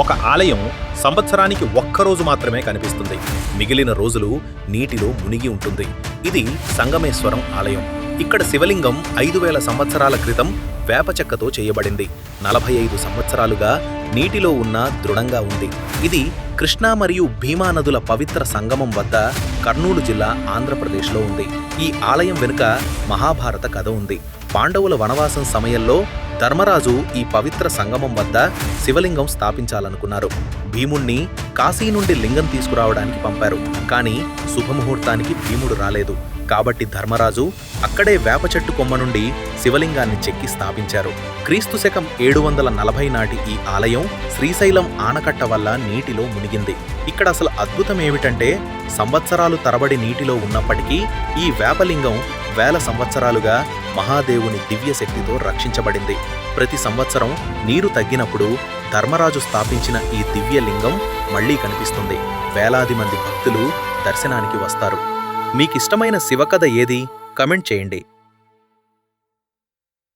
ఒక ఆలయం సంవత్సరానికి ఒక్కరోజు మాత్రమే కనిపిస్తుంది. మిగిలిన రోజులు నీటిలో మునిగి ఉంటుంది. ఇది సంగమేశ్వరం ఆలయం. ఇక్కడ శివలింగం ఐదు వేల సంవత్సరాల క్రితం వేప చెక్కతో చేయబడింది. నలభై ఐదు సంవత్సరాలుగా నీటిలో ఉన్న దృఢంగా ఉంది. ఇది కృష్ణా మరియు భీమా నదుల పవిత్ర సంగమం వద్ద కర్నూలు జిల్లా ఆంధ్రప్రదేశ్లో ఉంది. ఈ ఆలయం వెనుక మహాభారత కథ ఉంది. పాండవుల వనవాసం సమయంలో ధర్మరాజు ఈ పవిత్ర సంగమం వద్ద శివలింగం స్థాపించాలనుకున్నారు. భీముణ్ణి కాశీ నుండి లింగం తీసుకురావడానికి పంపారు. కానీ శుభముహూర్తానికి భీముడు రాలేదు. కాబట్టి ధర్మరాజు అక్కడే వేప చెట్టు కొమ్మ నుండి శివలింగాన్ని చెక్కి స్థాపించారు. క్రీస్తు శకం ఏడు వందల నలభై నాటి ఈ ఆలయం శ్రీశైలం ఆనకట్ట వల్ల నీటిలో మునిగింది. ఇక్కడ అసలు అద్భుతం ఏమిటంటే సంవత్సరాలు తరబడి నీటిలో ఉన్నప్పటికీ ఈ వేపలింగం వేల సంవత్సరాలుగా మహాదేవుని దివ్య శక్తితో రక్షించబడింది. ప్రతి సంవత్సరం నీరు తగ్గినప్పుడు ధర్మరాజు స్థాపించిన ఈ దివ్యలింగం మళ్ళీ కనిపిస్తుంది. వేలాది మంది భక్తులు దర్శనానికి వస్తారు. మీకిష్టమైన శివకథ ఏది? కమెంట్ చేయండి.